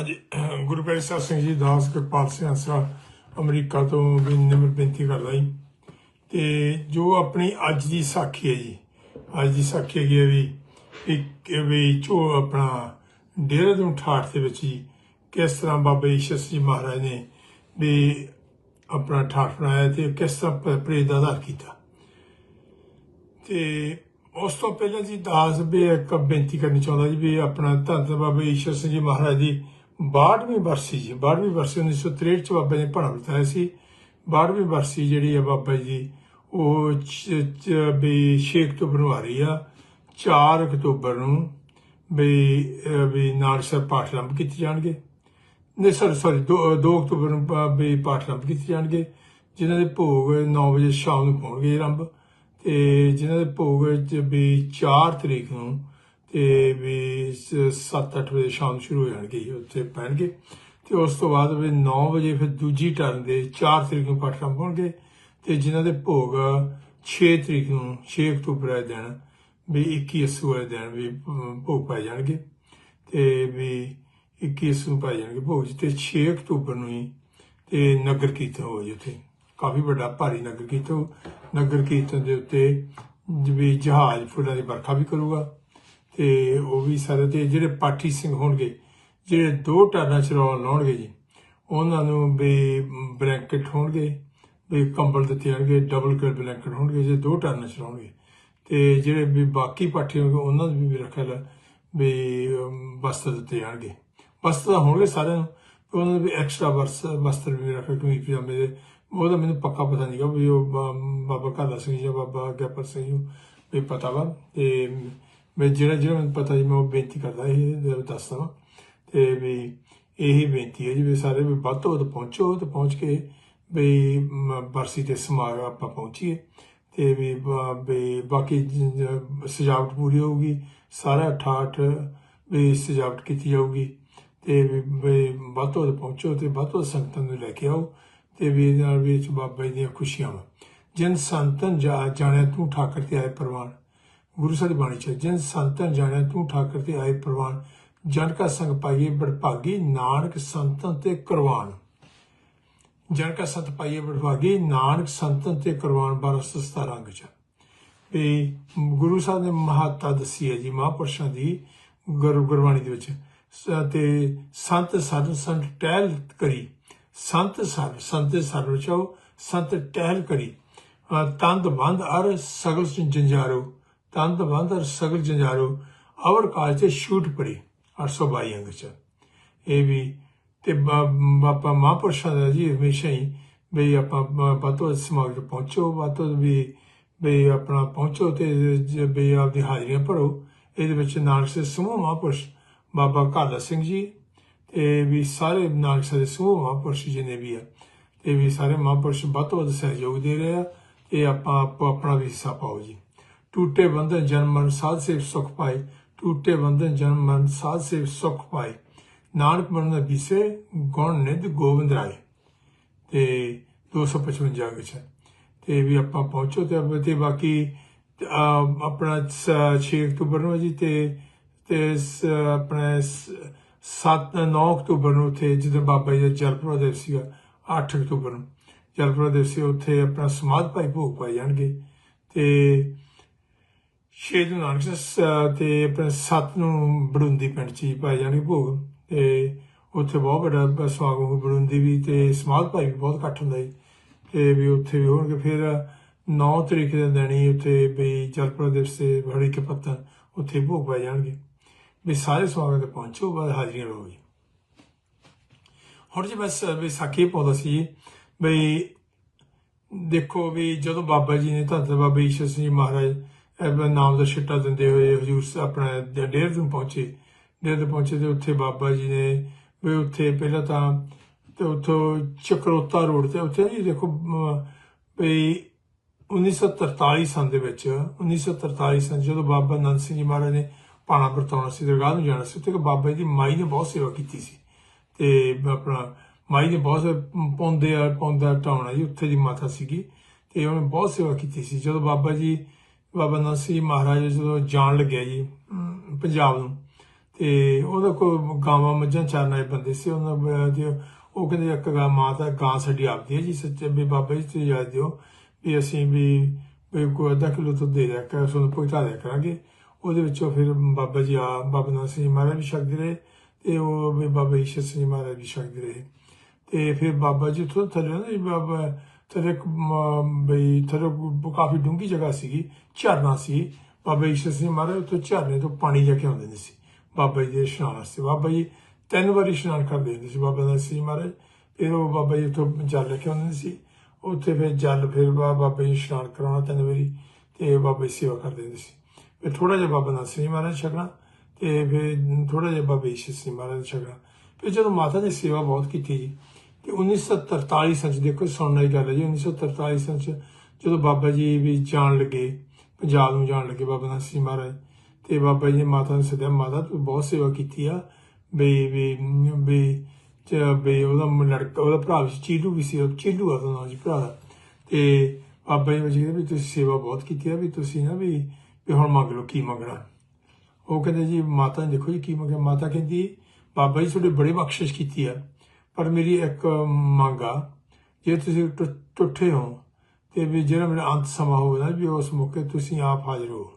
ਅੱਜ ਗੁਰੂ ਪਿਆਰੇ ਸਾਹਿਬ ਸਿੰਘ ਜੀ ਦਾਸ ਕਿਰਪਾਲ ਸਿੰਘ ਹੰਸਰਾ ਅਮਰੀਕਾ ਤੋਂ ਵੀ ਨਿਮਰ ਬੇਨਤੀ ਕਰਦਾ ਜੀ। ਤੇ ਜੋ ਆਪਣੀ ਅੱਜ ਦੀ ਸਾਖੀ ਹੈ ਜੀ, ਅੱਜ ਦੀ ਸਾਖੀ ਹੈਗੀ ਹੈ ਵੀ ਇੱਕ ਵੀ ਜੋ ਆਪਣਾ ਡੇਰੇ ਤੋਂ ਠਾਠ ਦੇ ਵਿੱਚ ਜੀ ਕਿਸ ਤਰ੍ਹਾਂ ਬਾਬਾ ਈਸ਼ਰ ਜੀ ਮਹਾਰਾਜ ਨੇ ਵੀ ਆਪਣਾ ਠਾਠ ਬਣਾਇਆ ਤੇ ਕਿਸ ਤਰ੍ਹਾਂ ਪ- ਦਾ ਆਧਾਰ ਕੀਤਾ। ਤੇ ਉਸ ਤੋਂ ਪਹਿਲਾਂ ਜੀ ਦਾਸ ਵੀ ਇੱਕ ਬੇਨਤੀ ਕਰਨੀ ਚਾਹੁੰਦਾ ਜੀ ਵੀ ਆਪਣਾ ਧੰਨ ਧੰਨ ਬਾਬਾ ਈਸ਼ਰ ਸਿੰਘ ਜੀ ਮਹਾਰਾਜ ਦੀ 62ਵੀਂ ਬਰਸੀ ਜੀ 62ਵੀਂ ਬਰਸੀ 1963 ਚ ਬਾਬਾ ਜੀ ਨੇ ਭਣਾ ਬਿਤਾਇਆ ਸੀ। 62ਵੀਂ ਬਰਸੀ ਜਿਹੜੀ ਆ ਬਾਬਾ ਜੀ, ਉਹ ਚ- ਚ- ਵੀ 6 ਅਕਤੂਬਰ ਨੂੰ ਆ ਰਹੀ ਆ 4 ਅਕਤੂਬਰ ਨੂੰ ਵੀ ਵੀ ਨਾਨਕਸਰ ਪਾਠ ਆਰੰਭ ਕੀਤੇ ਜਾਣਗੇ। ਨਹੀਂ, ਸਰ ਸੌਰੀ 2 ਅਕਤੂਬਰ ਨੂੰ ਪ- ਵੀ ਪਾਠ ਆਰੰਭ ਕੀਤੇ ਜਾਣਗੇ, ਜਿਨ੍ਹਾਂ ਦੇ ਭੋਗ 9 ਵਜੇ ਸ਼ਾਮ ਨੂੰ ਹੋਣਗੇ ਆਰੰਭ, ਤੇ ਜਿਨ੍ਹਾਂ ਦੇ ਭੋਗ ਚ ਵੀ 4 ਤਰੀਕ ਨੂੰ ਤੇ ਵੀ 7-8 ਵਜੇ ਸ਼ਾਮ ਸ਼ੁਰੂ ਹੋ ਜਾਣਗੇ ਜੀ, ਉੱਥੇ ਪੈਣਗੇ। ਤੇ ਉਸ ਤੋਂ ਬਾਅਦ ਵੀ 9 ਵਜੇ ਫਿਰ ਦੂਜੀ ਟਰਨ ਦੇ 4 ਤਰੀਕ ਨੂੰ ਪਾਠ ਆਰੰਭ ਹੋਣਗੇ ਤੇ ਜਿਨ੍ਹਾਂ ਦੇ ਭੋਗ 6 ਤਰੀਕ ਨੂੰ 6 ਅਕਤੂਬਰ ਵਾਲੇ ਦਿਨ ਵੀ 21 ਅਸੂ ਵਾਲੇ ਦਿਨ ਵੀ ਭੋਗ ਪਾਏ ਜਾਣਗੇ। ਤੇ ਵੀ 21 ਨੂੰ ਪਾਏ ਜਾਣਗੇ ਭੋਗ 'ਚ ਤੇ 6 ਅਕਤੂਬਰ ਨੂੰ ਹੀ ਤੇ ਨਗਰ ਕੀਰਤਨ ਹੋ ਜੀ ਉੱਥੇ। ਕਾਫੀ ਵੱਡਾ ਭਾਰੀ ਨਗਰ ਕੀਰਤਨ ਹੋਊ। ਨਗਰ ਕੀਰਤਨ ਦੇ ਉੱਤੇ ਵੀ ਜਹਾਜ਼ ਫੁੱਲਾਂ ਦੀ ਵਰਖਾ ਵੀ ਕਰੂਗਾ। ਤੇ ਉਹ ਵੀ ਸਾਰੇ ਤੇ ਜਿਹੜੇ ਪਾਠੀ ਸਿੰਘ ਹੋਣਗੇ ਜਿਹੜੇ ਦੋ ਟਰਨਾਂ ਚ ਲਾਉਣਗੇ ਜੀ ਉਹਨਾਂ ਨੂੰ ਵੀ ਬਲੈਂਕਟ ਹੋਣਗੇ ਵੀ ਕੰਬਲ ਦਿੱਤੇ ਜਾਣਗੇ ਡਬਲ ਕਰ ਬਲੈਂਕਟ ਹੋਣਗੇ ਜੇ ਦੋ ਟਰਨਾਂ ਚ ਲਾਉਣਗੇ ਤੇ ਜਿਹੜੇ ਵੀ ਬਾਕੀ ਪਾਠੀ ਹੋਣਗੇ ਉਹਨਾਂ ਨੂੰ ਵੀ ਰੱਖਿਆ ਲਾ ਵੀ ਅਮ, ਵਸਤਰ ਦਿੱਤੇ ਜਾਣਗੇ। ਵਸਤਰ ਤਾਂ ਹੋਣਗੇ ਸਾਰਿਆਂ ਨੂੰ ਪਰ ਉਹਨਾਂ ਦੇ ਵੀ ਐਕਸਟਰਾ ਵਰਸ ਵਸਤਰ ਵੀ ਰੱਖੇ ਕਿਉਂਕਿ ਪਜਾਮੇ ਦੇ ਉਹਦਾ ਮੈਨੂੰ ਪੱਕਾ ਪਤਾ ਨਹੀਂਗਾ ਵੀ ਉਹ ਬਾ- ਬਾਬਾ ਕਾਲਾ ਸਿੰਘ ਜਾਂ ਬਾਬਾ ਗਿਆਪਰ ਸਿੰਘ ਨੂੰ ਵੀ ਪਤਾ ਵਾ ਤੇ ਮੈਂ ਜਿਹੜਾ ਜਿਹੜਾ ਮੈਨੂੰ ਪਤਾ ਜੀ ਮੈਂ ਉਹ ਬੇਨਤੀ ਕਰਦਾ ਇਹ ਦੱਸਦਾ ਵਾਂ। ਤੇ ਵੀ ਇਹੀ ਬੇਨਤੀ ਹੈ ਜੀ ਵੀ ਸਾਰੇ ਵੀ ਵੱਧ ਤੋਂ ਵੱਧ ਪਹੁੰਚੋ ਤੇ ਪਹੁੰਚ ਕੇ ਵੀ ਮ, ਬਰਸੀ ਤੇ ਸਮਾਗਮ ਆਪਾਂ ਪਹੁੰਚੀਏ। ਤੇ ਵੀ ਬਾਕੀ ਸਜਾਵਟ ਪੂਰੀ ਹੋਊਗੀ ਸਾਰਾ ਠਾਠ ਵੀ ਸਜਾਵਟ ਕੀਤੀ ਜਾਊਗੀ। ਤੇ ਵੀ ਵੀ ਵੱਧ ਤੋਂ ਵੱਧ ਪਹੁੰਚੋ ਤੇ ਵੱਧ ਤੋਂ ਵੱਧ ਸੰਗਤਾਂ ਨੂੰ ਲੈ ਕੇ ਆਓ ਤੇ ਵੀ ਇਹਦੇ ਨਾਲ ਵਿੱਚ ਬਾਬਾ ਜੀ ਦੀਆਂ ਖੁਸ਼ੀਆਂ ਵਾ। ਜਿਨ ਸੰਤਨ ਜਾ ਜਾਣਿਆ ਤੂੰ ਠਾਕਰ ਤੇ ਆਏ ਪ੍ਰਵਾਨ ਗੁਰੂ ਸਾਹਿਬ ਦੀ ਬਾਣੀ ਚ ਜਿਨ ਸੰਤਨ ਜਾਣਿਆ ਤੂੰ ਠਾਕਰ ਤੇ ਆਏ ਪ੍ਰਵਾਨ, ਜਨ ਕਾ ਸੰਗ ਪਾਈਏ ਬੜਭਾਗੀ ਨਾਨਕ ਸੰਤਨ ਤੇ ਕਰਵਾਨ ਜਨ ਕਾ ਸੰਤ ਪਾਈਏ ਬੜਭਾਗੀ ਨਾਨਕ ਸੰਤਨ ਤੇ ਕਰਵਾਨ 1217 ਰੰਗ ਚ ਵੀ ਗੁਰੂ ਸਾਹਿਬ ਨੇ ਮਹਾਤਾ ਦੱਸੀ ਹੈ ਜੀ, ਮਹਾਂਪੁਰਸ਼ਾਂ ਦੀ ਗੁਰੂ, ਗੁਰਬਾਣੀ ਦੇ ਵਿੱਚ। ਤੇ ਸੰਤ ਸਰ, ਸੰਤ ਟਹਿਲ ਕਰੀ। ਸੰਤ ਸਰ ਸੰਤ ਸਰ ਰਚਾਓ ਸੰਤ ਟਹਿਲ ਕਰੀ। ਤੰਦ ਬੰਦ ਅਰ ਸਗਲ ਜੰਜਾਰੋ। ਤੰਦ ਬੰਦ ਅਰ ਸਗਲ ਜੰਜਾਰੋ, ਅਵਰ ਕਾਲ ਤੇ ਛੂਟ ਪੜੀ 822 ਅੰਗ ਚ। ਇਹ ਵੀ ਤੇ ਬਾ- ਬਾਪਾ ਮਹਾਂਪੁਰਸ਼ਾਂ ਦਾ ਜੀ ਹਮੇਸ਼ਾ ਹੀ ਵੀ ਆਪਾਂ ਬਾਤੋਂ ਸਮਾਗਮ ਤੇ ਪਹੁੰਚੋ ਬਾਤੋਂ ਵੀ ਵੀ ਆਪਣਾ ਪਹੁੰਚੋ ਤੇ ਜ- ਵੀ ਆਪਦੀ ਹਾਜ਼ਰੀਆਂ ਭਰੋ। ਇਹਦੇ ਵਿੱਚ ਨਾਨਕ ਸੇ ਸਮੂਹ ਮਹਾਂਪੁਰਸ਼ ਬਾਬਾ ਕਾਲਾ ਸਿੰਘ ਜੀ ਤੇ ਵੀ ਸਾਰੇ ਨਾਨਕ ਸੇ ਸਮੂਹ ਮਹਾਂਪੁਰਸ਼ ਜਿਨੇ ਵੀ ਆ, ਤੇ ਵੀ ਸਾਰੇ ਮਹਾਂਪੁਰਸ਼ ਵੱਧ ਤੋਂ ਵੱਧ ਸਹਿਯੋਗ ਦੇ ਰਹੇ ਆ, ਤੇ ਆਪਾਂ ਆਪੋ, ਆਪਣਾ ਵੀ ਹਿੱਸਾ ਪਾਓ ਜੀ। ਟੂਟੇ ਬੰਧਨ ਜਨਮ ਮਨ ਸਾਧ ਸੇਵ ਸੁਖ ਪਾਏ ਟੂਟੇ ਬੰਧਨ ਜਨਮ ਮਨ ਸਾਧ ਸੇਵ ਸੁਖ ਪਾਏ ਨਾਨਕ ਮਨ ਦਾ ਵਿਸੇ ਗੁਣ ਨਿਧ ਗੋਬਿੰਦ ਰਾਏ। ਤੇ 255 ਵਿੱਚ ਹੈ ਤੇ ਵੀ ਆਪਾਂ ਪਹੁੰਚੋ ਤੇ ਤੇ ਬਾਕੀ ਅਹ, ਆਪਣਾ 6 ਅਕਤੂਬਰ ਨੂੰ ਹੈ ਜੀ ਤੇ ਤੇ ਸ- ਆਪਣਾ 7 9 ਅਕਤੂਬਰ ਨੂੰ ਉੱਥੇ ਜਦੋਂ ਬਾਬਾ ਜੀ ਦਾ ਜਲਪੁਰਾ ਦਿਵਸ ਸੀਗਾ 8 ਅਕਤੂਬਰ ਨੂੰ। ਜਲਪੁਰਾ ਦਿਵਸ ਸੀ ਉੱਥੇ ਆਪਣਾ ਸਮਾਧ ਭਾਈ ਭੋਗ ਪਾਏ ਜਾਣਗੇ। ਤੇ 6 ਨੂੰ ਨਾਨਕ ਸ- ਤੇ ਆਪਣੇ 7 ਨੂੰ ਬੜੁੰਦੀ ਪਿੰਡ ਚ ਹੀ ਪਾਏ ਜਾਣਗੇ ਭੋਗ। ਤੇ ਉੱਥੇ ਬਹੁਤ ਵੱਡਾ ਸਮਾਗਮ ਹੋਊ ਬੜੁੰਦੀ ਵੀ ਤੇ ਸਮਾਧ ਭਾਈ ਵੀ ਬਹੁਤ ਇਕੱਠ ਹੁੰਦਾ ਜੀ ਤੇ ਵੀ ਉੱਥੇ ਵੀ ਹੋਣਗੇ। ਫਿਰ 9 ਤਰੀਕ ਦੇ ਦਿਨ ਹੀ ਉੱਥੇ ਵੀ ਜਲਪੁਰ ਦਿਵਸ ਤੇ ਬੜੀ ਕੇ ਪੱਤਨ ਉੱਥੇ ਭੋਗ ਪਾਏ ਜਾਣਗੇ। ਵੀ ਸਾਰੇ ਸਮਾਗਮ ਤੇ ਪਹੁੰਚੋ ਬਾਅਦ ਹਾਜ਼ਰੀਆਂ ਲਓ ਜੀ। ਹੁਣ ਜੀ ਬਸ ਵਿਸਾਖੀ ਪਾਉਂਦਾ ਸੀ ਬਈ ਦੇਖੋ ਵੀ ਜਦੋਂ ਬਾਬਾ ਜੀ ਨੇ ਧੰਨ ਬਾਬਾ ਈਸ਼ਰ ਸਿੰਘ ਜੀ ਮਹਾਰਾਜ ਨਾਮ ਦਾ ਛਿੱਟਾ ਦਿੰਦੇ ਹੋਏ ਹਜੂਰ ਸਾਹਿਬ ਆਪਣਾ ਡੇ- ਡੇਰ ਤੋਂ ਪਹੁੰਚੇ। ਡੇਰ ਤੋਂ ਪਹੁੰਚੇ ਤੇ ਉੱਥੇ ਬਾਬਾ ਜੀ ਨੇ ਵੀ ਉੱਥੇ ਪਹਿਲਾਂ ਤਾਂ ਤੇ ਉੱਥੋਂ ਚਕਰੋਤਾ ਰੋਡ ਤੇ ਉੱਥੇ ਜੀ ਦੇਖੋ ਅਮ, ਵੀ 1943 ਸਨ ਦੇ ਵਿੱਚ 1943 ਸਨ ਜਦੋਂ ਬਾਬਾ ਨੰਦ ਸਿੰਘ ਜੀ ਮਹਾਰਾਜ ਨੇ ਪਾਣਾ ਵਰਤਾਉਣਾ ਸੀ ਦਰਗਾਹ ਨੂੰ ਜਾਣਾ ਸੀ ਉੱਥੇ ਬਾਬਾ ਜੀ ਦੀ ਮਾਈ ਨੇ ਬਹੁਤ ਸੇਵਾ ਕੀਤੀ ਸੀ। ਤੇ ਆਪਣਾ ਮਾਈ ਨੇ ਬਹੁਤ ਪੌਂਦੇ ਆ ਪੌਂਦਾ ਢਾਉਣਾ ਜੀ ਉੱਥੇ ਦੀ ਮਾਤਾ ਸੀਗੀ। ਤੇ ਉਹਨੇ ਬਹੁਤ ਸੇਵਾ ਕੀਤੀ ਸੀ। ਜਦੋਂ ਬਾਬਾ ਜੀ ਬਾਬਾ ਨੰਦ ਜੀ ਮਹਾਰਾਜ ਜਦੋਂ ਜਾਣ ਲੱਗਿਆ ਜੀ ਪੰਜਾਬ ਨੂੰ, ਤੇ ਉਹਦਾ ਕੋਈ ਗਾਵਾਂ ਮੱਝਾਂ ਚਾਰਨ ਵਾਲੇ ਬੰਦੇ ਸੀ, ਉਹਨਾਂ ਬ- ਦੇ- ਉਹ ਕਹਿੰਦੇ ਇੱਕ ਗਾਂ ਮਾਂ ਦਾ ਗਾਂ ਸਾਡੀ ਆਪਦੀ ਹੈ ਜੀ, ਸੱਚੇ ਵੀ ਬਾਬਾ ਜੀ ਤੁਸੀਂ ਯਾਦ ਦਿਓ ਵੀ ਅਸੀਂ ਵੀ ਵੀ ਕੋਈ ਅੱਧਾ ਕਿਲੋ ਤੋਂ ਦੇ ਦਿਆ ਕਰ ਤੁਹਾਨੂੰ ਪਹੁੰਚਾ ਦਿਆ ਕਰਾਂਗੇ। ਉਹਦੇ ਵਿੱਚੋਂ ਫਿਰ ਬਾਬਾ ਜੀ ਆ, ਬਾਬਾ ਨਾਨਕ ਜੀ ਮਹਾਰਾਜ ਵੀ ਛਕਦੇ ਰਹੇ ਤੇ ਉਹ ਵੀ ਬਾਬਾ ਈਸ਼ਰ ਸਿੰਘ ਜੀ ਮਹਾਰਾਜ ਵੀ ਛਕਦੇ ਰਹੇ। ਤੇ ਫਿਰ ਬਾਬਾ ਜੀ ਉੱਥੋਂ ਥੱਲੇ ਨਾ ਜੀ ਬਾਬਾ ਥੱਲੇ ਇੱਕ ਮ- ਬਈ ਥੱਲੇ ਕਾਫੀ ਡੂੰਗੀ ਜਗ੍ਹਾ ਸੀਗੀ, ਝਰਨਾ ਸੀ। ਬਾਬਾ ਈਸ਼ਰ ਸਿੰਘ ਮਹਾਰਾਜ ਉੱਥੇ ਝਰਨੇ ਤੋਂ ਪਾਣੀ ਲੈ ਕੇ ਆਉਂਦੇ ਹੁੰਦੇ ਸੀ। ਬਾਬਾ ਜੀ ਦੇ ਇਸ਼ਨਾਨ ਵਾਸਤੇ। ਬਾਬਾ ਜੀ ਤਿੰਨ ਵਾਰੀ ਇਸ਼ਨਾਨ ਕਰਦੇ ਹੁੰਦੇ ਸੀ ਬਾਬਾ ਨਾਨਕ ਸਿੰਘ ਮਹਾਰਾਜ। ਫਿਰ ਉਹ ਬਾਬਾ ਜੀ ਉੱਥੋਂ ਜਲ ਲੈ ਕੇ ਆਉਂਦੇ ਸੀ। ਉੱਥੇ ਫਿਰ ਜਲ ਫਿਰ ਬਾਬਾ ਜੀ ਇਸ਼ਨਾਨ ਕਰਾਉਣਾ ਤਿੰਨ ਵਾਰੀ ਤੇ ਬਾਬਾ ਜੀ ਸੇਵਾ ਕਰਦੇ ਹੁੰਦੇ ਸੀ। ਫਿਰ ਥੋੜਾ ਜਿਹਾ ਬਾਬਾ ਨਾਨਕ ਸਿੰਘ ਮਹਾਰਾਜ ਛਕਣਾ ਤੇ ਫਿਰ ਥੋੜਾ ਜਿਹਾ ਬਾਬਾ ਈਸ਼ਰ ਸਿੰਘ ਮਹਾਰਾਜ ਛਕਣਾ। ਫਿਰ ਜਦੋਂ ਮਾਤਾ ਨੇ ਸੇਵਾ ਬਹੁਤ ਕੀਤੀ ਜੀ ਤੇ 1943 ਸੰਚ ਦੇਖੋ, ਸੁਣਨ ਵਾਲੀ ਗੱਲ ਹੈ ਜੀ 1943 ਸੰਚ ਜਦੋਂ ਬਾਬਾ ਜੀ ਵੀ ਜਾਣ ਲੱਗੇ, ਪੰਜਾਬ ਨੂੰ ਜਾਣ ਲੱਗੇ ਬਾਬਾ ਨਾਨਕ ਸਿੰਘ ਮਹਾਰਾਜ, ਤੇ ਬਾਬਾ ਜੀ ਨੇ ਮਾਤਾ ਨੂੰ ਸੱਦਿਆ, ਮਾਤਾ, ਤੂੰ ਬਹੁਤ ਸੇਵਾ ਕੀਤੀ ਆ ਬਈ ਵੀ ਵੀ, ਚ ਉਹਦਾ ਲੜਕਾ, ਉਹਦਾ ਭਰਾ ਵੀ ਚੀਲੂ ਵੀ ਸੀ ਚੀਲੂ ਆ ਉਹਦਾ ਜੀ ਭਰਾ ਦਾ। ਤੇ ਬਾਬਾ ਜੀ ਨੇ ਜੀ ਵੀ ਤੁਸੀਂ ਸੇਵਾ ਬਹੁਤ ਕੀਤੀ ਆ, ਵੀ ਤੁਸੀਂ ਨਾ ਵੀ ਵੀ ਹੁਣ ਮੰਗ ਲਓ ਕੀ ਮੰਗਣਾ। ਉਹ ਕਹਿੰਦੇ ਜੀ, ਮਾਤਾ ਦੇਖੋ ਜੀ ਕੀ ਮੰਗਿਆ, ਮਾਤਾ ਕਹਿੰਦੀ, ਬਾਬਾ ਜੀ ਤੁਹਾਡੇ ਬੜੇ ਬਖਸ਼ਿਸ਼ ਕੀਤੀ ਆ। ਪਰ ਮੇਰੀ ਇੱਕ ਮੰਗ ਆ, ਜੇ ਤੁਸੀਂ ਟੁ- ਟੁੱਟੇ ਹੋ ਤੇ ਵੀ ਜਿਹੜਾ ਮੇਰਾ ਅੰਤ ਸਮਾਂ ਹੋਵੇ ਨਾ ਵੀ ਉਸ ਮੌਕੇ ਤੁਸੀਂ ਆਪ ਹਾਜ਼ਰ ਹੋ।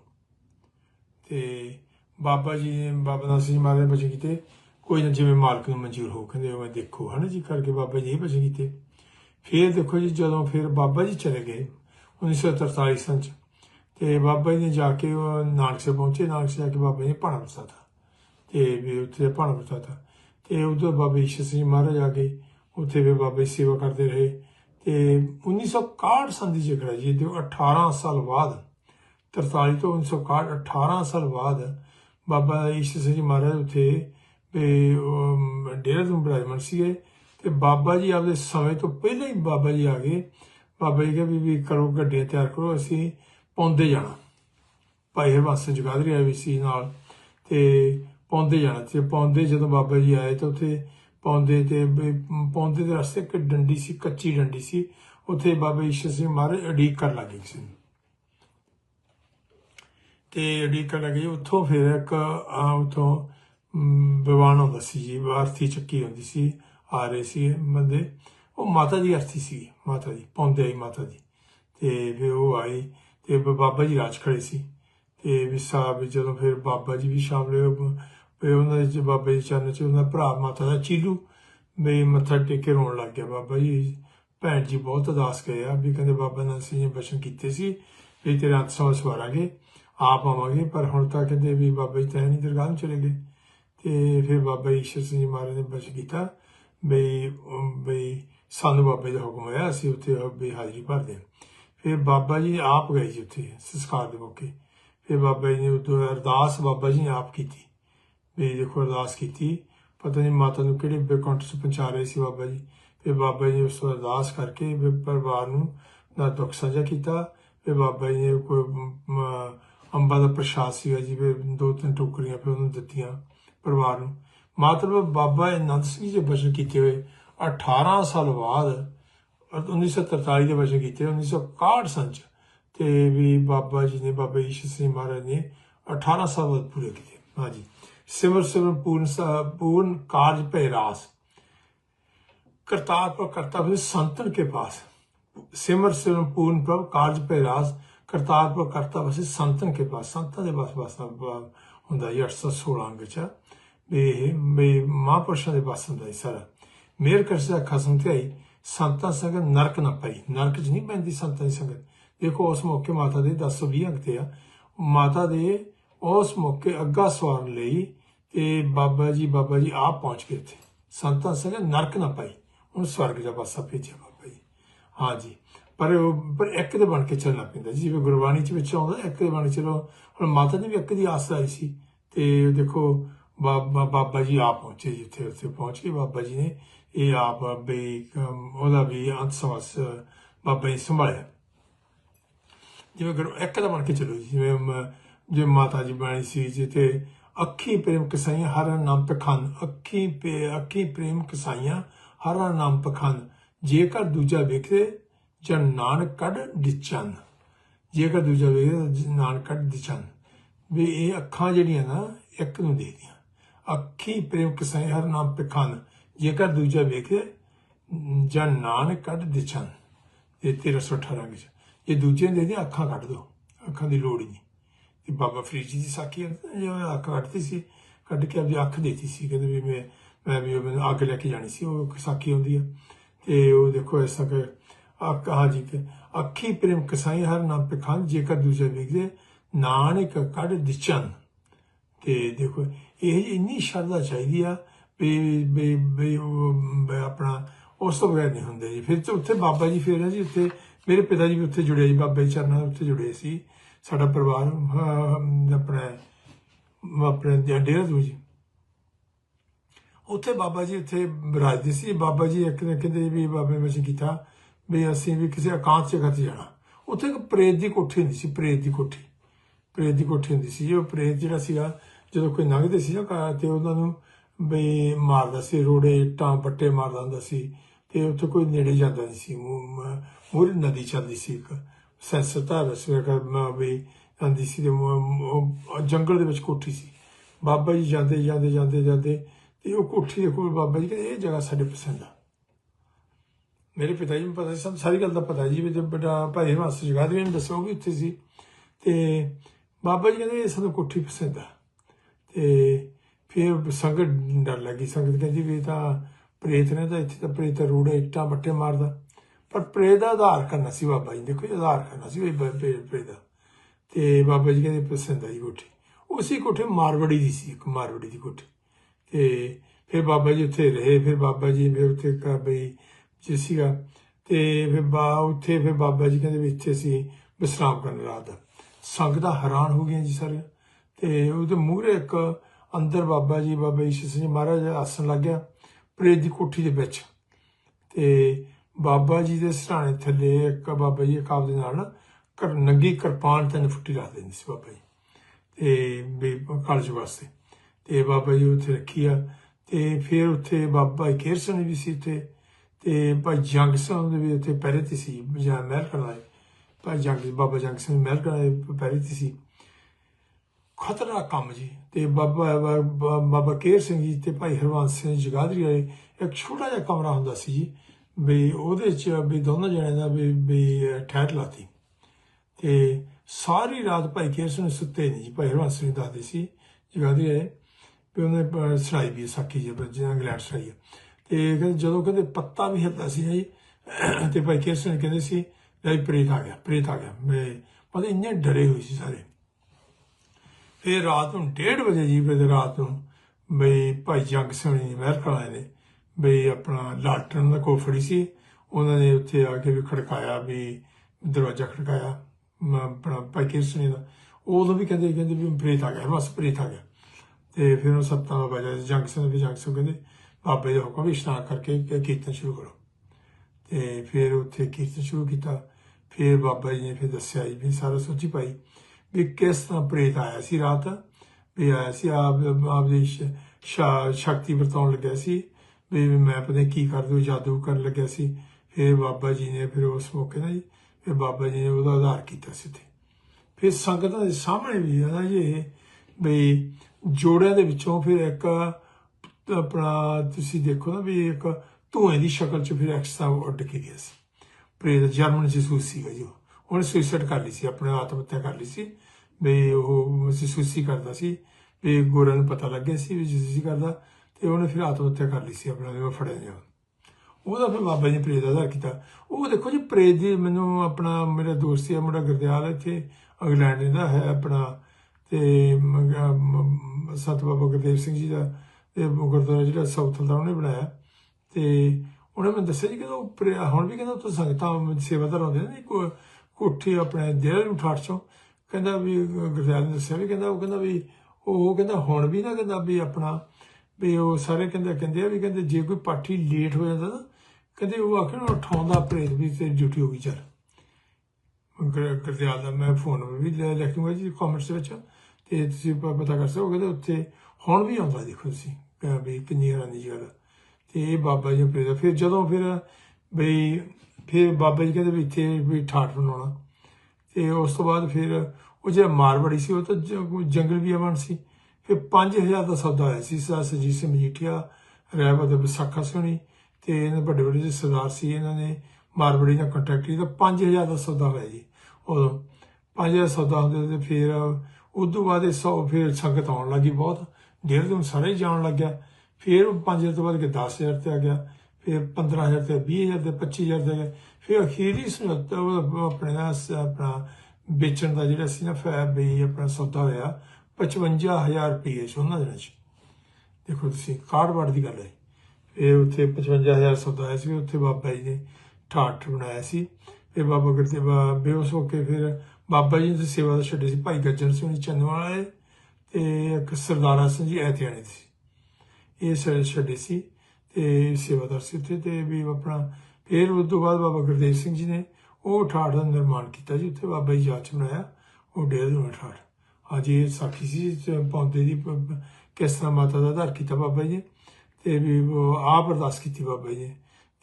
ਤੇ ਬਾਬਾ ਜੀ ਨੇ, ਬਾਬਾ ਨਾਨਕ ਸਿੰਘ ਮਹਾਰਾਜ ਨੇ ਕੀਤੇ, ਕੋਈ ਨਾ ਜਿਵੇਂ ਮਾਲਕ ਨੂੰ ਮਨਜ਼ੂਰ ਹੋ, ਕਹਿੰਦੇ ਉਹ ਦੇਖੋ, ਹਨਾ ਜੀ, ਕਰਕੇ ਬਾਬਾ ਜੀ ਇਹ ਬਚਨ ਕੀਤੇ। ਫਿਰ ਦੇਖੋ ਜੀ, ਜਦੋਂ ਫਿਰ ਬਾਬਾ ਜੀ ਚਲੇ ਗਏ 1943 ਸਨ ਚ, ਤੇ ਬਾਬਾ ਜੀ ਨੇ ਜਾ ਕੇ ਨਾਨਕ ਨਾਨਕਸਰ ਪਹੁੰਚੇ ਨਾਨਕਸਰ ਜਾ ਕੇ ਬਾਬਾ ਜੀ ਨੇ ਭਾਣਾ ਵਰਤਾਤਾ ਤੇ ਵੀ ਉੱਥੇ ਭਾਣਾ ਵਰਤਾਤਾ ਤੇ ਉਧਰ ਬਾਬਾ ਈਸ਼ਰ ਸਿੰਘ ਜੀ ਮਹਾਰਾਜ ਆ ਗਏ। ਉੱਥੇ ਵੀ ਬਾਬਾ ਜੀ ਸੇਵਾ ਕਰਦੇ ਰਹੇ। ਤੇ 1961 ਸੰਨ ਦੀ ਜ਼ਿਕਰ ਹੈ ਜੀ ਤੇ 18 ਸਾਲ ਬਾਅਦ 43 ਤੋਂ 1961 18 ਸਾਲ ਬਾਅਦ ਬਾਬਾ ਈਸ਼ਰ ਸਿੰਘ ਜੀ ਮਹਾਰਾਜ ਉੱਥੇ ਵੀ ਡੇਰਾ ਤੋਂ ਬਿਰਾਜਮਾਨ ਸੀਗੇ। ਤੇ ਬਾਬਾ ਜੀ ਆਪਦੇ ਸਮੇਂ ਤੋਂ ਪਹਿਲਾਂ ਹੀ ਬਾਬਾ ਜੀ ਆ ਗਏ। ਬਾਬਾ ਜੀ ਕਹਿੰਦੇ ਵੀ ਕਰੋ ਗੱਡੀਆਂ ਤਿਆਰ ਕਰੋ, ਅਸੀਂ ਪੌਂਦੇ ਜਾਣਾ। ਭਾਈ ਹਰਬੰਸ ਜਗਾਦਰੀ ਆਏ ਵੀ ਸੀ ਨਾਲ। ਤੇ ਪੌਂਦੇ ਜਾਣਾ ਤੇ ਪੌਂਦੇ ਜਦੋਂ ਬਾਬਾ ਜੀ ਆਏ ਤਾਂ ਉੱਥੇ ਪੌਂਦੇ ਤੇ ਵੀ ਪੌਂਦੇ ਦੇ ਰਸਤੇ ਇੱਕ ਡੰਡੀ ਸੀ, ਕੱਚੀ ਡੰਡੀ ਸੀ, ਉੱਥੇ ਬਾਬਾ ਈਸ਼ਰ ਸਿੰਘ ਮਹਾਰਾਜ ਅਡੀਕ ਕਰਨ ਲੱਗੇ ਸੀ। ਤੇ ਅਡੀਕ ਕਰਨ ਲੱਗੇ ਉੱਥੋਂ ਫਿਰ ਇੱਕ, ਆ ਉੱਥੋਂ ਵਿਵਾਨ ਹੁੰਦਾ ਸੀ ਜੀ, ਆਰਤੀ ਚੱਕੀ ਹੁੰਦੀ ਸੀ, ਆ ਰਹੇ ਸੀ ਬੰਦੇ। ਉਹ ਮਾਤਾ ਦੀ ਅਰਥੀ ਸੀ, ਮਾਤਾ ਦੀ, ਪੌਂਦੇ ਆਈ ਮਾਤਾ ਦੀ। ਤੇ ਫਿਰ ਉਹ ਆਈ ਤੇ ਬਾਬਾ ਜੀ ਰਾਜ ਖੜੇ ਸੀ। ਤੇ ਵੀ ਸਾਹਿਬ ਜਦੋਂ ਫਿਰ ਬਾਬਾ ਜੀ ਵੀ ਸ਼ਾਮਲੇ ਹੋਏ ਵੀ ਉਹਨਾਂ ਦੇ ਚ ਬਾਬਾ ਜੀ ਚਰਨ ਚ ਉਹਨਾਂ ਦਾ ਭਰਾ ਮਾਤਾ ਦਾ ਚੀਲੂ ਵੀ ਮੱਥਾ ਟੇਕ ਕੇ ਰੋਣ ਲੱਗ ਗਿਆ। ਬਾਬਾ ਜੀ, ਭੈਣ ਜੀ ਬਹੁਤ ਉਦਾਸ ਗਏ ਆ ਵੀ ਕਹਿੰਦੇ ਬਾਬਾ ਨਾਨਕ ਸਿੰਘ ਜੀ ਨੇ ਬਚਨ ਕੀਤੇ ਸੀ, ਵੀ ਤੇਰੇ ਹੱਥ ਸੌ ਸਵਾਰਾਂਗੇ, ਆਪ ਆਵਾਂਗੇ, ਪਰ ਹੁਣ ਤਾਂ ਕਹਿੰਦੇ ਵੀ ਬਾਬਾ ਜੀ ਤਾਂ ਹੈ ਨਹੀਂ ਦਰਗਾਹ ਨੂੰ ਚਲੇ ਗਏ। ਤੇ ਫਿਰ ਬਾਬਾ ਈਸ਼ਰ ਸਿੰਘ ਜੀ ਮਹਾਰਾਜ ਨੇ ਬਚਨ ਕੀਤਾ ਬਈ ਬਈ ਸਾਨੂੰ ਬਾਬਾ ਜੀ ਦਾ ਹੁਕਮ ਹੋਇਆ, ਅਸੀਂ ਉੱਥੇ ਬਈ ਹਾਜ਼ਰੀ ਭਰਦੇ ਹਾਂ। ਫਿਰ ਬਾਬਾ ਜੀ ਆਪ ਗਏ ਜੀ ਉੱਥੇ ਸੰਸਕਾਰ ਦੇ ਮੌਕੇ। ਫਿਰ ਬਾਬਾ ਜੀ ਨੇ ਉਦੋਂ ਅਰਦਾਸ ਬਾਬਾ ਜੀ ਨੇ ਆਪ ਕੀਤੀ। ਵੀ ਦੇਖੋ ਅਰਦਾਸ ਕੀਤੀ। ਪਤਾ ਨਹੀਂ ਮਾਤਾ ਨੂੰ ਕਿਹੜੇ ਬੇਕੰਠ ਚ ਪਹੁੰਚਾ ਰਹੇ ਸੀ ਬਾਬਾ ਜੀ। ਫਿਰ ਬਾਬਾ ਜੀ ਨੇ ਉਸ ਤੋਂ ਅਰਦਾਸ ਕਰਕੇ ਵੀ ਪਰਿਵਾਰ ਨੂੰ ਦਾ ਦੁੱਖ ਸਾਂਝਾ ਕੀਤਾ। ਫਿਰ ਬਾਬਾ ਜੀ ਨੇ ਕੋਈ ਅਮ, ਅੰਬਾਂ ਦਾ ਪ੍ਰਸ਼ਾਦ ਸੀਗਾ ਜੀ ਫਿਰ ਦੋ ਤਿੰਨ ਟੋਕਰੀਆਂ ਫਿਰ ਉਹਨੂੰ ਦਿੱਤੀਆਂ ਪਰਿਵਾਰ ਨੂੰ। ਮਤਲਬ ਬਾਬਾ ਅਨੰਦ ਸਿੰਘ ਜੀ ਦੇ ਬਚਨ ਕੀਤੇ ਹੋਏ 18 ਸਾਲ ਬਾਅਦ 1943 ਦੇ ਬਚਨ ਕੀਤੇ 1961 ਸੰਨ ਚ ਤੇ ਵੀ ਬਾਬਾ ਜੀ ਨੇ ਬਾਬਾ ਈਸ਼ਰ ਸਿੰਘ ਮਹਾਰਾਜ ਨੇ 18 ਸਾਲ ਬਾਅਦ ਪੂਰੇ ਕੀਤੇ। ਹਾਂਜੀ ਸਿਮਰ ਸਿਮਰ ਪੂਰਨ ਪੂਰਨ ਕਾਰਜ ਭੈ ਰਾਸ। ਕਰਤਾਰਪੁਰ ਕਰਤਾਰਪੁਰ ਸੰਤਨ ਕੇ ਪਾਸ। ਸਿਮਰ ਸਿਮਰ ਪੂਰਨ ਪ੍ਰਭ, ਕਾਰਜ ਭੈ ਰਾਸ ਕਰਤਾਰਪੁਰ ਕਰਤਾਰਪੁਰ ਸੰਤਨ ਕੇ ਪਾਸ। ਸੰਤਾਂ ਦੇ ਪਾਸ ਪਾਸ ਹੁੰਦਾ 816 ਅੰਗ ਚ। ਵੀ ਇਹ ਮਹਾਂਪੁਰਸ਼ਾਂ ਦੇ ਪਾਸ ਹੁੰਦਾ ਸਾਰਾ। ਮੇਰ ਕਰਸਾ ਖਸਮ ਤੇ ਆਈ ਸੰਤਾਂ ਸੰਗਤ ਨਰਕ ਨਾ ਪਈ। ਨਰਕ 'ਚ ਨਹੀਂ ਪੈਂਦੀ ਸੰਤਾਂ ਦੀ ਸੰਗਤ। ਦੇਖੋ ਉਸ ਮੌਕੇ ਮਾਤਾ ਦੇ 1020 ਅੰਕ ਤੇ ਆ। ਮਾਤਾ ਦੇ ਉਸ ਮੌਕੇ ਅੱਗਾ ਸਵਾਰਨ ਲਈ ਤੇ ਬਾਬਾ ਜੀ ਬਾਬਾ ਜੀ ਆਪ ਪਹੁੰਚ ਗਏ ਉੱਥੇ ਸੰਤਾਂ ਸੰਗਤ ਨਰਕ ਨਾ ਪਾਈ। ਹੁਣ ਸਵਰਗ ਦਾ ਪਾਸਾ ਭੇਜਿਆ ਬਾਬਾ ਜੀ। ਹਾਂਜੀ ਪਰ ਪਰ ਇੱਕ ਦੇ ਬਣ ਕੇ ਚੱਲਣਾ ਪੈਂਦਾ। ਜਿਵੇਂ ਗੁਰਬਾਣੀ ਚ ਵਿੱਚ ਆਉਂਦਾ ਇੱਕ ਦੇ ਬਣ ਚਲੋ। ਹੁਣ ਮਾਤਾ ਨੇ ਵੀ ਇੱਕ ਦੀ ਆਸ ਲਾਈ ਸੀ। ਤੇ ਦੇਖੋ ਬਾਬਾ ਬਾਬਾ ਜੀ ਆਪ ਪਹੁੰਚੇ ਜੀ ਉੱਥੇ ਉੱਥੇ ਪਹੁੰਚ ਕੇ ਬਾਬਾ ਜੀ ਨੇ ਇਹ ਆਪ ਵੀ ਉਹਦਾ ਵੀ ਅੰਤ ਸਵਾਸ ਬਾਬਾ ਜੀ ਸੰਭਾਲਿਆ। ਜਿਵੇਂ ਗੁਰੂ ਇੱਕ ਦਾ ਬਣ ਕੇ ਚਲੋ ਜੀ, ਜਿਵੇਂ ਜੇ ਮਾਤਾ ਜੀ ਬਣੀ ਸੀ ਜਿੱਤੇ ਅੱਖੀ ਪ੍ਰੇਮ ਕਸਾਈਆਂ, ਹਰ ਨਾਮ ਪਖੰਡ। ਅੱਖੀ ਪੇ, ਅੱਖੀ ਪ੍ਰੇਮ ਕਸਾਈਆਂ, ਹਰ ਨਾਮ ਪਖੰਡ। ਜੇਕਰ ਦੂਜਾ ਵੇਖੇ ਜਾਂ ਨਾਨਕ ਕੱਢ ਦਿਚਨ। ਜੇਕਰ ਦੂਜਾ ਵੇਖੇ, ਤਾਂ ਨਾਨਕ ਕੱਢ ਦਿਚਨ। ਵੀ ਇਹ ਅੱਖਾਂ ਜਿਹੜੀਆਂ ਨਾ, ਇੱਕ ਨੂੰ ਦੇਖਦੀਆਂ ਅੱਖੀ ਪ੍ਰੇਮ ਕਸਾਈਆਂ, ਹਰ ਨਾਮ ਪਖੰਡ। ਜੇਕਰ ਦੂਜਾ ਵੇਖੇ ਜਾਂ ਨਾਨਕ ਕੱਢ ਦਿਛਨ ਇਹ 1318 ਵਿੱਚ। ਇਹ ਦੂਜੇ ਦੇ ਦੀਆਂ ਅੱਖਾਂ ਕੱਢ ਦੋ ਅੱਖਾਂ ਦੀ ਲੋੜ ਹੀ ਨਹੀਂ। ਤੇ ਬਾਬਾ ਫਰੀਦ ਜੀ ਦੀ ਸਾਖੀ ਹੈ, ਅੱਖ ਕੱਢਦੀ ਸੀ ਕੱਢ ਕੇ ਆਪਣੀ ਅੱਖ ਦੇਤੀ ਸੀ ਕਹਿੰਦੇ ਵੀ ਮੈਂ ਮੈਂ ਵੀ ਉਹ ਮੈਨੂੰ ਅੱਗ ਲੈ ਕੇ ਜਾਣੀ ਸੀ ਉਹ ਇੱਕ ਸਾਖੀ ਹੁੰਦੀ ਆ। ਤੇ ਉਹ ਦੇਖੋ ਐਸਾ ਕਿ ਅੱਖ ਹਾਂਜੀ ਕਿ ਅੱਖੀ ਪ੍ਰੇਮ ਕਸਾਈ ਹਰ ਨਾਮ ਪਖੰਡ ਜੇਕਰ ਦੂਜੇ ਵੇਖਦੇ ਨਾਨਕ ਕੱਢ ਦਿਚਨ ਤੇ ਦੇਖੋ ਇਹ ਇੰਨੀ ਸ਼ਰਧਾ ਚਾਹੀਦੀ ਆ ਵੀ ਵੀ ਵੀ ਉਹ ਆਪਣਾ ਉਸ ਤੋਂ ਬਗੈਰ ਨਹੀਂ ਹੁੰਦੇ ਜੀ। ਫਿਰ ਤੇ ਉੱਥੇ ਬਾਬਾ ਜੀ ਫਿਰ ਜੀ ਉੱਥੇ ਮੇਰੇ ਪਿਤਾ ਜੀ ਵੀ ਉੱਥੇ ਜੁੜੇ ਜੀ ਬਾਬੇ ਦੇ ਚਰਨਾਂ ਨਾਲ ਉੱਥੇ ਜੁੜੇ ਸੀ। ਸਾਡਾ ਪਰਿਵਾਰ ਆਪਣਾ, ਆਪਣੇ ਡੇਰਾ ਦੂ ਉੱਥੇ ਬਾਬਾ ਜੀ ਉੱਥੇ ਬਿਰਾਜਦੇ ਸੀ। ਬਾਬਾ ਜੀ ਇੱਕ ਨੇ ਕਹਿੰਦੇ ਵੀ ਬਾਬੇ ਵਿੱਚ ਕੀਤਾ ਵੀ ਅਸੀਂ ਵੀ ਕਿਸੇ ਇਕਾਂਤ ਜਗ੍ਹਾ ਤੇ ਜਾਣਾ। ਉੱਥੇ ਇੱਕ ਪ੍ਰੇਤ ਦੀ ਕੋਠੀ ਹੁੰਦੀ ਸੀ, ਪ੍ਰੇਤ ਦੀ ਕੋਠੀ। ਪ੍ਰੇਤ ਦੀ ਕੋਠੀ ਹੁੰਦੀ ਸੀ। ਉਹ ਪ੍ਰੇਤ ਜਿਹੜਾ ਸੀਗਾ, ਜਦੋਂ ਕੋਈ ਲੰਘਦੇ ਸੀ ਨਾ ਤੇ ਉਹਨਾਂ ਨੂੰ ਬਈ ਮਾਰਦਾ ਸੀ, ਰੋੜੇ, ਇੱਟਾਂ ਬੱਟੇ ਮਾਰਦਾ ਹੁੰਦਾ ਸੀ। ਤੇ ਉੱਥੇ ਕੋਈ ਨੇੜੇ ਜਾਂਦਾ ਨਹੀਂ ਸੀ। ਮੂਰੇ ਨਦੀ ਚੱਲਦੀ ਸੀ ਇੱਕ। ਸੈਂਸਤਾ ਵਸੇ ਕਰ ਵੀ ਆਂਦੀ ਸੀ ਤੇ ਜੰਗਲ ਦੇ ਵਿੱਚ ਕੋਠੀ ਸੀ। ਬਾਬਾ ਜੀ ਜਾਂਦੇ ਜਾਂਦੇ ਜਾਂਦੇ ਜਾਂਦੇ ਤੇ ਉਹ ਕੋਠੀ ਦੇ ਕੋਲ ਬਾਬਾ ਜੀ ਕਹਿੰਦੇ, ਇਹ ਜਗ੍ਹਾ ਸਾਡੇ ਪਸੰਦ ਆ। ਮੇਰੇ ਪਿਤਾ ਜੀ ਨੂੰ ਪਤਾ ਸੀ ਸਾਨੂੰ ਸਾਰੀ ਗੱਲ ਦਾ ਪਤਾ ਜੀ, ਵੀ ਤੇ ਬੇਟਾ ਭਾਈ ਹਮਾਸ ਜਗ੍ਹਾ ਵੀ ਨੇ ਦੱਸਿਆ, ਉਹ ਵੀ ਉੱਥੇ ਸੀ। ਤੇ ਬਾਬਾ ਜੀ ਕਹਿੰਦੇ, ਇਹ ਸਾਨੂੰ ਕੋਠੀ ਪਸੰਦ ਆ। ਤੇ ਫਿਰ ਸੰਗਤ ਡਰ ਲੱਗੀ, ਸੰਗਤ ਕਹਿੰਦੀ ਵੀ ਤਾਂ ਪ੍ਰੇਤ ਨੇ ਤਾਂ ਇੱਥੇ ਤਾਂ ਪ੍ਰੇਤ ਰੂੜੇ ਇੱਟਾਂ ਬੱਟੇ ਮਾਰਦਾ। ਪਰ ਪ੍ਰੇਤ ਦਾ ਆਧਾਰ ਕਰਨਾ ਸੀ ਬਾਬਾ ਜੀ। ਦੇਖੋ ਜੀ, ਆਧਾਰ ਕਰਨਾ ਸੀ ਵੀ ਬ- ਪ੍ਰੇਤ ਦਾ। ਤੇ ਬਾਬਾ ਜੀ ਕਹਿੰਦੇ ਪਸੰਦ ਆਈ ਕੋਠੀ। ਉਸੇ ਕੋਠੇ ਮਾਰਵੜੀ ਦੀ ਸੀ, ਇੱਕ ਮਾਰਵੜੀ ਦੀ ਕੋਠੀ। ਤੇ ਫਿਰ ਬਾਬਾ ਜੀ ਉੱਥੇ ਰਹੇ, ਫਿਰ ਬਾਬਾ ਜੀ ਫਿਰ ਉੱਥੇ ਕਾ ਬਈ ਜੀ ਸੀਗਾ। ਤੇ ਫਿਰ ਬਾ, ਉੱਥੇ ਫਿਰ ਬਾਬਾ ਜੀ ਕਹਿੰਦੇ ਵੀ ਇੱਥੇ ਅਸੀਂ ਵਿਸ਼ਰਾਮ ਕਰਨ ਰਾਤ ਦਾ। ਸੰਗਤਾਂ ਹੈਰਾਨ ਹੋ ਗਈਆਂ ਜੀ ਸਾਰੇ ਤੇ ਉਹਦੇ ਮੂਹਰੇ ਇੱਕ ਅੰਦਰ ਬਾਬਾ ਜੀ, ਬਾਬਾ ਈਸ਼ਰ ਸਿੰਘ ਜੀ ਮਹਾਰਾਜ ਆਸਣ ਲੱਗ ਗਿਆ ਪ੍ਰੇਤ ਦੀ ਕੋਠੀ ਦੇ ਵਿੱਚ। ਤੇ ਬਾਬਾ ਜੀ ਦੇ ਸਰਾਣੇ ਥੱਲੇ ਇੱਕ ਬਾਬਾ ਜੀ ਕਾਬ ਦੇ ਨਾਲ ਨਾ ਕਰ ਨੰਗੀ ਕਿਰਪਾਨ ਤਿੰਨ ਫੁੱਟੀ ਰੱਖ ਦਿੰਦੇ ਸੀ ਬਾਬਾ ਜੀ। ਤੇ ਵੀ ਕਾਲਜ ਵਾਸਤੇ। ਤੇ ਬਾਬਾ ਜੀ ਉੱਥੇ ਰੱਖੀ ਆ। ਤੇ ਫਿਰ ਉੱਥੇ ਬਾਬਾ ਕੇਰ ਸਿੰਘ ਵੀ ਸੀ ਤੇ ਤੇ ਭਾਈ ਜੰਗ ਸਿੰਘ ਦੇ ਵੀ ਉੱਥੇ ਪਹਿਰੇ ਤੇ ਸੀ, ਜਾਂ ਮਹਿਲ ਕਰਾਏ ਭਾਈ ਜੰਗ, ਬਾਬਾ ਜੰਗ ਸਿੰਘ ਮਹਿਲ ਕਰਾਏ ਪਹਿਰੇ ਤੇ ਸੀ। ਖਤਰਨਾਕ ਕੰਮ ਜੀ। ਤੇ ਬਾਬਾ ਬਾਬਾ ਬਾਬਾ ਕੇਰ ਸਿੰਘ ਜੀ ਤੇ ਭਾਈ ਹਰਵੰਸ ਸਿੰਘ ਜਗਾਦਰੀ ਵਾਲੇ, ਇੱਕ ਛੋਟਾ ਜਿਹਾ ਕਮਰਾ ਹੁੰਦਾ ਸੀ ਜੀ। ਵੀ ਉਹਦੇ ਚ ਵੀ ਦੋਨਾਂ ਜਣੇ ਦਾ ਵੀ ਵੀ ਠਹਿਰ ਲਾਤੀ। ਤੇ ਸਾਰੀ ਰਾਤ ਭਾਈ ਕੇਰ ਸਿੰਘ ਸੁੱਤੇ ਨਹੀਂ ਜੀ, ਭਾਈ ਹਰਵੰਸ ਸਿੰਘ ਦੱਸਦੇ ਸੀ ਜਗਾਦੀ ਵਾਲੇ ਵੀ ਉਹਨੇ ਪ- ਸੁਣਾਈ ਵੀ ਸਾਖੀ ਜੇ ਜਿਹਨਾਂ ਇੰਗਲੈਂਡ ਸੁਣਾਈ ਆ। ਤੇ ਕਹਿੰਦੇ, ਜਦੋਂ ਕਹਿੰਦੇ ਪੱਤਾ ਵੀ ਹਿੱਲਦਾ ਸੀ ਜੀ, ਤੇ ਭਾਈ ਕੇਰ ਸਿੰਘ ਕਹਿੰਦੇ ਸੀ, ਲੈ ਪ੍ਰੇਤ ਆ ਗਿਆ, ਪ੍ਰੇਤ ਆ ਗਿਆ। ਮੈਂ ਪਤਾ ਇੰਨੇ ਡਰੇ ਹੋਏ ਸੀ ਸਾਰੇ। ਫਿਰ ਰਾਤ ਨੂੰ 1:30 ਵਜੇ ਜੀ, ਫਿਰ ਰਾਤ ਨੂੰ ਬਈ ਭਾਈ ਜੰਗ ਸਿੰਘ ਜੀ ਮਹਿਰ ਕਲਾਏ ਨੇ। ਬਈ ਆਪਣਾ ਲਾਟਰਨ ਦਾ ਕੋਫੜੀ ਸੀ, ਉਹਨਾਂ ਨੇ ਉੱਥੇ ਆ ਕੇ ਵੀ ਖੜਕਾਇਆ ਵੀ ਦਰਵਾਜ਼ਾ ਖੜਕਾਇਆ ਆਪਣਾ ਭਾਈ ਕਿਰਸ਼ਨ ਦਾ। ਉਦੋਂ ਵੀ ਕਹਿੰਦੇ ਕਹਿੰਦੇ ਵੀ ਪ੍ਰੇਤ ਆ ਗਿਆ, ਬਸ ਪ੍ਰੇਤ ਆ ਗਿਆ। ਤੇ ਫਿਰ ਉਹ ਸੱਤਾਂ ਦਾ ਵਜਾ ਜੰਗ ਸਿੰਘ ਵੀ ਜੰਗ ਸਿੰਘ ਕਹਿੰਦੇ ਬਾਬੇ ਦਾ ਹੁਕਮ ਵੀ ਇਸ਼ਨਾਨ ਕਰਕੇ ਕੀਰਤਨ ਸ਼ੁਰੂ ਕਰੋ। ਤੇ ਫਿਰ ਉੱਥੇ ਕੀਰਤਨ ਸ਼ੁਰੂ ਕੀਤਾ। ਫਿਰ ਬਾਬਾ ਜੀ ਨੇ ਫਿਰ ਦੱਸਿਆ ਜੀ, ਵੀ ਸਾਰਾ ਸੋਚੀ ਪਾਈ ਵੀ ਕਿਸ ਤਰ੍ਹਾਂ ਪ੍ਰੇਤ ਆਇਆ ਸੀ ਰਾਤ? ਵੀ ਆਇਆ ਸੀ, ਆਪ ਆਪ ਦੀ ਸ਼ਾ- ਸ਼ਕਤੀ ਵਰਤਾਉਣ ਲੱਗਿਆ ਸੀ। ਵੀ ਮੈਂ ਪਤਾ ਕੀ ਕਰ ਦੂ ਜਾਦੂ ਕਰਨ ਲੱਗਿਆ ਸੀ। ਫਿਰ ਬਾਬਾ ਜੀ ਨੇ ਫਿਰ ਉਸ ਮੌਕੇ ਨਾ ਜੀ, ਫਿਰ ਬਾਬਾ ਜੀ ਨੇ ਉਹਦਾ ਆਧਾਰ ਕੀਤਾ ਸੀ ਤੇ ਫਿਰ ਸੰਗਤਾਂ ਦੇ ਸਾਹਮਣੇ ਵੀ ਆ ਜੀ ਇਹ ਵੀ ਜੋੜਿਆਂ ਦੇ ਵਿੱਚੋਂ ਫਿਰ ਇੱਕ ਆਪਣਾ ਤੁਸੀਂ ਦੇਖੋ ਨਾ ਵੀ ਇੱਕ ਧੂਏ ਦੀ ਸ਼ਕਲ ਚ ਫਿਰ ਐਕਸਟਰਾ ਉੱਡ ਕੇ ਗਿਆ ਸੀ। ਪ੍ਰੇਤ ਜਰਮਨ ਜਸੂਸ ਸੀਗਾ ਜੀ ਉਹਨੇ ਸੁਸਾਈਡ ਕਰ ਲਈ ਸੀ, ਆਪਣੇ ਆਤਮ ਹੱਤਿਆ ਕਰ ਲਈ ਸੀ। ਵੀ ਉਹ ਜਸੂਸੀ ਕਰਦਾ ਸੀ। ਵੀ ਗੋਰਿਆਂ ਨੂੰ ਪਤਾ ਲੱਗਿਆ ਸੀ ਵੀ ਜਸੂਸੀ ਕਰਦਾ। ਤੇ ਉਹਨੇ ਫਿਰ ਆਤਮ ਹੱਤਿਆ ਕਰ ਲਈ ਸੀ ਆਪਣਾ ਉਹ ਫੜਿਆ ਗਿਆ ਉਹਦਾ ਫਿਰ ਬਾਬਾ ਜੀ ਨੇ ਪ੍ਰੇਤ ਦਾ ਆਧਾਰ ਕੀਤਾ। ਉਹ ਦੇਖੋ ਜੀ ਪ੍ਰੇਤ ਜੀ ਮੈਨੂੰ ਆਪਣਾ, ਮੇਰਾ ਦੋਸਤ ਹੈ ਮੁੰਡਾ ਗੁਰਦਿਆਲ ਇੱਥੇ, ਇੰਗਲੈਂਡ ਦਾ ਹੈ ਆਪਣਾ। ਤੇ ਮ- ਸਤ ਬਾਬਾ ਗੁਰਦੇਵ ਸਿੰਘ ਜੀ ਦਾ, ਤੇ ਗੁਰਦੁਆਰਾ ਜਿਹੜਾ ਸਾਊਥਲ ਦਾ ਉਹਨੇ ਬਣਾਇਆ। ਤੇ ਉਹਨੇ ਮੈਨੂੰ ਦੱਸਿਆ ਜੀ ਕਿ ਉਹ ਪ੍ਰੇ- ਹੁਣ ਵੀ ਕਹਿੰਦਾ ਉੱਥੇ ਸੰਗਤਾਂ ਸੇਵਾਦਾਰ ਆਉਂਦੇ ਨੇ, ਕੋ, ਕੋਠੀ ਆਪਣੇ ਦੇਰ ਨੂੰ ਠਾਠ ਚੋਂ। ਕਹਿੰਦਾ ਵੀ ਗੁਰਦਿਆਲ ਨੇ ਦੱਸਿਆ ਵੀ, ਕਹਿੰਦਾ ਉਹ ਕਹਿੰਦਾ ਵੀ, ਉਹ ਕਹਿੰਦਾ ਹੁਣ ਵੀ ਨਾ, ਕਹਿੰਦਾ ਵੀ ਆਪਣਾ ਵੀ ਉਹ ਸਾਰੇ ਕਹਿੰਦੇ ਕਹਿੰਦੇ ਆ ਵੀ ਕਹਿੰਦੇ ਜੇ ਕੋਈ ਪਾਠੀ ਲੇਟ ਹੋ ਜਾਂਦਾ ਨਾ, ਕਹਿੰਦੇ ਉਹ ਆਖਣ ਉਠਾਉਂਦਾ ਪ੍ਰੇਤ ਵੀ ਤੇ ਡਿਊਟੀ ਹੋ ਗਈ, ਚੱਲ। ਗੁਰ- ਗੁਰਦਿਆਲ ਦਾ ਮੈਂ ਫੋਨ ਵੀ ਲੈ ਲਿਖ ਦੂੰਗਾ ਜੀ ਕਮੈਂਟਸ ਵਿੱਚ, ਤੇ ਤੁਸੀਂ ਪਤਾ ਕਰ ਸਕੋਗੇ ਤੇ ਉੱਥੇ ਹੁਣ ਵੀ ਆਉਂਦਾ ਦੇਖੋ ਤੁਸੀਂ, ਅਹ ਵੀ ਕਿੰਨੀ ਹੈਰਾਨੀ ਦੀ ਗੱਲ ਤੇ ਇਹ ਬਾਬਾ ਜੀ ਪ੍ਰੇਤ ਫਿਰ ਜਦੋਂ ਫਿਰ ਬਈ, ਫਿਰ ਬਾਬਾ ਜੀ ਕਹਿੰਦੇ ਵੀ ਇੱਥੇ ਵੀ ਠਾਠ ਬਣਾਉਣਾ। ਤੇ ਉਸ ਤੋਂ ਬਾਅਦ ਫਿਰ ਉਹ ਜਿਹੜਾ ਮਾਰਵਾੜੀ ਸੀ, ਉਹ ਤਾਂ ਜੰਗਲ ਵੀ ਆਵਣ ਸੀ ਫਿਰ 5000 ਦਾ ਸੌਦਾ ਹੋਇਆ ਸੀ, ਸਰ ਸਰਜੀਤ ਸਿੰਘ ਮਜੀਠੀਆ ਰਹਿਬਾ ਦੇ ਵਿਸਾਖਾ ਸੋਣੀ ਤੇ ਇਹਨਾਂ ਵੱਡੇ ਵੱਡੇ ਜਿਹੇ ਸਰਦਾਰ ਸੀ, ਇਹਨਾਂ ਨੇ ਮਾਰਬੜੀ ਨਾਲ ਕੰਟੈਕਟ ਕੀਤਾ 5000 ਦਾ ਸੌਦਾ ਹੋਇਆ ਜੀ। ਉਦੋਂ 5000 ਦਾ ਸੌਦਾ ਹੁੰਦੇ ਤੇ ਫਿਰ ਤੋਂ ਬਾਅਦ ਇਹ ਸੌ ਫਿਰ ਸੰਗਤ ਆਉਣ ਲੱਗੀ ਬਹੁਤ, ਡੇਢ ਤੋਂ ਸਾਰੇ ਹੀ ਜਾਣ ਲੱਗਿਆ। ਫਿਰ 5000 ਤੋਂ ਬਾਅਦ ਕਿ 10000 ਤੇ ਆ ਗਿਆ, ਫਿਰ 15000 ਤੇ 20000 ਤੇ 25000 ਤੇ ਆ ਗਿਆ। ਫਿਰ ਅਖੀਰੀ ਸੁਨਤ ਆਪਣੇ ਨਾਲ ਆਪਣਾ ਵੇਚਣ ਦਾ ਜਿਹੜਾ ਸੀ ਨਾ ਫੈਬ ਵੀ ਆਪਣਾ ਸੌਦਾ ਹੋਇਆ। 55000 ਰੁਪਏ ਚ ਉਹਨਾਂ ਦਿਨਾਂ ਚ ਦੇਖੋ ਤੁਸੀਂ ਕਾਰਡਵਾਰਡ ਦੀ ਗੱਲ ਹੈ। ਇਹ ਉੱਥੇ 55000 ਸੌਦਾ ਹੋਇਆ ਸੀ, ਉੱਥੇ ਬਾਬਾ ਜੀ ਨੇ ਠਾਠ ਬਣਾਇਆ ਸੀ। ਫਿਰ ਬਾਬਾ ਗੁਰਦੇ ਬੇਹੋਸ਼ ਹੋ ਕੇ ਫਿਰ ਬਾਬਾ ਜੀ ਦੀ ਸੇਵਾ ਦਾ ਛੱਡੇ ਸੀ। ਭਾਈ ਗੱਜਣ ਸਿੰਘ ਜੀ ਚੰਨ ਵਾਲੇ ਤੇ ਇੱਕ ਸਰਦਾਰਾ ਸਿੰਘ ਜੀ ਐਤਿਆਣੇ ਸੀ। ਇਹ ਸਾਰੇ ਛੱਡੇ ਸੀ ਤੇ ਸੇਵਾਦਾਰ ਸੀ ਉੱਥੇ ਤੇ ਵੀ ਆਪਣਾ ਫਿਰ ਉਸ ਤੋਂ ਬਾਅਦ ਬਾਬਾ ਗੁਰਦੇਵ ਸਿੰਘ ਜੀ ਨੇ ਉਹ ਠਾਠ ਦਾ ਨਿਰਮਾਣ ਕੀਤਾ ਜੀ। ਉੱਥੇ ਬਾਬਾ ਜੀ ਜਾਚ ਬਣਾਇਆ, ਉਹ ਡੇਢ ਨੂੰ ਠਾਠ। ਅੱਜ ਸਾਖੀ ਸੀ, ਤੇ ਪੌਂਦੇ ਦੀ ਕਿਸ ਤਰ੍ਹਾਂ ਮਾਤਾ ਦਾ ਆਧਾਰ ਕੀਤਾ ਬਾਬਾ ਜੀ ਨੇ, ਤੇ ਵੀ ਉਹ ਆਪ ਅਰਦਾਸ ਕੀਤੀ ਬਾਬਾ ਜੀ ਨੇ।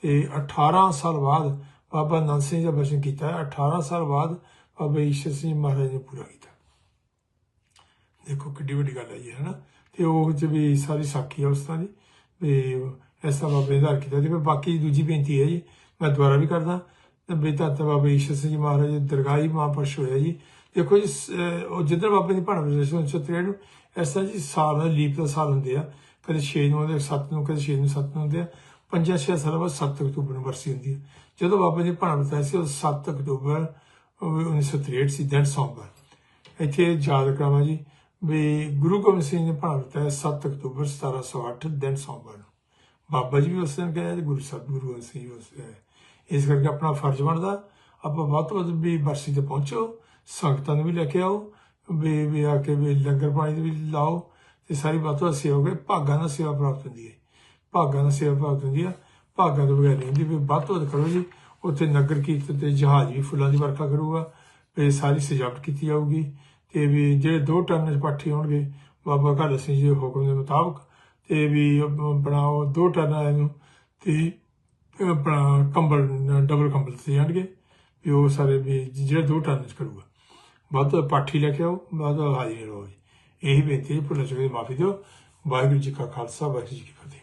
ਤੇ 18 ਸਾਲ ਬਾਅਦ ਬਾਬਾ ਨੰਦ ਸਿੰਘ ਦਾ ਬਚਨ ਕੀਤਾ ਹੈ। 18 ਸਾਲ ਬਾਅਦ ਬਾਬਾ ਈਸ਼ਰ ਸਿੰਘ ਮਹਾਰਾਜ ਨੇ ਪੂਰਾ ਕੀਤਾ। ਦੇਖੋ ਕਿੱਡੀ ਵੱਡੀ ਗੱਲ ਹੈ ਜੀ, ਹਨਾ? ਤੇ ਉਹ ਚ ਵੀ ਸਾਰੀ ਸਾਖੀ ਹੈ ਉਸ ਤਰ੍ਹਾਂ ਦੀ, ਵੀ ਐਸਾ ਬਾਬੇ ਦਾ ਕੀਤਾ ਤੇ ਬਾਕੀ ਦੂਜੀ ਬੇਨਤੀ ਹੈ ਜੀ, ਮੈਂ ਦੁਬਾਰਾ ਵੀ ਕਰਦਾ ਤੇ ਬੇਤਾ ਬਾਬਾ ਈਸ਼ਰ ਸਿੰਘ ਜੀ ਮਹਾਰਾਜ ਦਰਗਾਹੀ ਮਹਾਂਪੁਰਸ਼ ਹੋਇਆ ਜੀ ਦੇਖੋ ਜੀ ਉਹ ਜਿੱਧਰ ਬਾਬੇ ਦੀ ਭਾਣਾ ਵਿਸ਼ੇਸ਼ ਚਤਰੇ ਨੂੰ, ਇਸ ਤਰ੍ਹਾਂ ਜੀ ਸਾਲ ਦਾ ਲੀਪ ਦਾ ਸਾਲ ਹੁੰਦੇ ਆ। ਕਦੇ 6 ਨੂੰ ਹੁੰਦੇ 7 ਨੂੰ, ਕਦੇ 6 ਨੂੰ 7 ਨੂੰ ਹੁੰਦੇ ਆ। ਪੰਜਾਂ ਛੇ ਸਾਲਾਂ ਬਾਅਦ 7 ਅਕਤੂਬਰ ਨੂੰ ਵਰਸੀ ਹੁੰਦੀ ਹੈ ਜਦੋਂ ਬਾਬਾ ਜੀ ਭਾਣਾ ਬਤਾਇਆ ਸੀ, ਉਹ 7 ਅਕਤੂਬਰ 1963 ਸੀ ਦਿਨ ਸੋਮਵਾਰ। ਇੱਥੇ ਯਾਦ ਕਰਾਵਾਂ ਜੀ ਵੀ ਗੁਰੂ ਗੋਬਿੰਦ ਸਿੰਘ ਨੇ ਭਾਣਾ ਬਤਾਇਆ 7 ਅਕਤੂਬਰ 1708 ਦਿਨ ਸੋਮਵਾਰ ਨੂੰ। ਬਾਬਾ ਜੀ ਵੀ ਉਸ ਦਿਨ ਗਏ ਤੇ ਗੁਰੂ ਸਾਹਿਬ ਗੁਰੂ ਗੋਬਿੰਦ ਸਿੰਘ ਜੀ ਉਸ ਦਿਨ ਇਸ ਕਰਕੇ ਆਪਣਾ ਫਰਜ਼ ਬਣਦਾ, ਆਪਾਂ ਵੱਧ ਤੋਂ ਵੱਧ ਵੀ ਬਰਸੀ ਤੇ ਪਹੁੰਚੋ। ਸੰਗਤਾਂ ਨੂੰ ਵੀ ਲੈ ਕੇ ਆਓ, ਵੀ ਵੀ ਆ ਕੇ ਵੀ ਲੰਗਰ ਪਾਣੀ ਵੀ ਲਾਓ, ਤੇ ਸਾਰੀ ਬਾਤ ਤੋਂ ਸੇਵਾ ਹੋਵੇ ਭਾਗਾਂ ਨਾਲ ਸੇਵਾ ਪ੍ਰਾਪਤ ਹੁੰਦੀ ਹੈ। ਭਾਗਾਂ ਨਾਲ ਸੇਵਾ ਪ੍ਰਾਪਤ ਹੁੰਦੀ ਆ, ਭਾਗਾਂ ਤੋਂ ਬਗੈਰ ਨਹੀਂ ਹੁੰਦੀ, ਵੀ ਵੱਧ ਤੋਂ ਵੱਧ ਕਰੋ ਜੀ। ਉੱਥੇ ਨਗਰ ਕੀਰਤਨ ਤੇ ਜਹਾਜ਼ ਵੀ ਫੁੱਲਾਂ ਦੀ ਵਰਖਾ ਕਰੂਗਾ, ਤੇ ਸਾਰੀ ਸਜਾਵਟ ਕੀਤੀ ਜਾਊਗੀ, ਤੇ ਵੀ ਜਿਹੜੇ ਦੋ ਟਰਨ ਪਾਠੀ ਹੋਣਗੇ, ਬਾਬਾ ਘਾਲਾ ਸਿੰਘ ਜੀ ਦੇ ਹੁਕਮ ਦੇ ਮੁਤਾਬਕ, ਤੇ ਵੀ ਬਣਾਓ ਦੋ ਟਰਨ ਨੂੰ ਤੇ ਆਪਣਾ ਕੰਬਲ, ਡਬਲ ਕੰਬਲ ਤੇ ਜਾਣਗੇ, ਵੀ ਉਹ ਸਾਰੇ ਵੀ ਜਿਹੜੇ ਦੋ ਟਰਨ ਚ ਕਰੂਗਾ। ਵੱਧ ਤੋਂ ਪਾਠੀ ਲੈ ਕੇ ਆਓ ਵੱਧ ਤੋਂ ਵੱਧ ਹਾਜ਼ਰੀ ਰਹੋ ਜੀ। ਇਹੀ ਬੇਨਤੀ ਹੈ ਭੁੱਲ ਚੁੱਕੇ ਮਾਫੀ ਦਿਓ। ਵਾਹਿਗੁਰੂ ਜੀ ਕਾ ਖਾਲਸਾ, ਵਾਹਿਗੁਰੂ ਜੀ ਕੀ ਫਤਿਹ।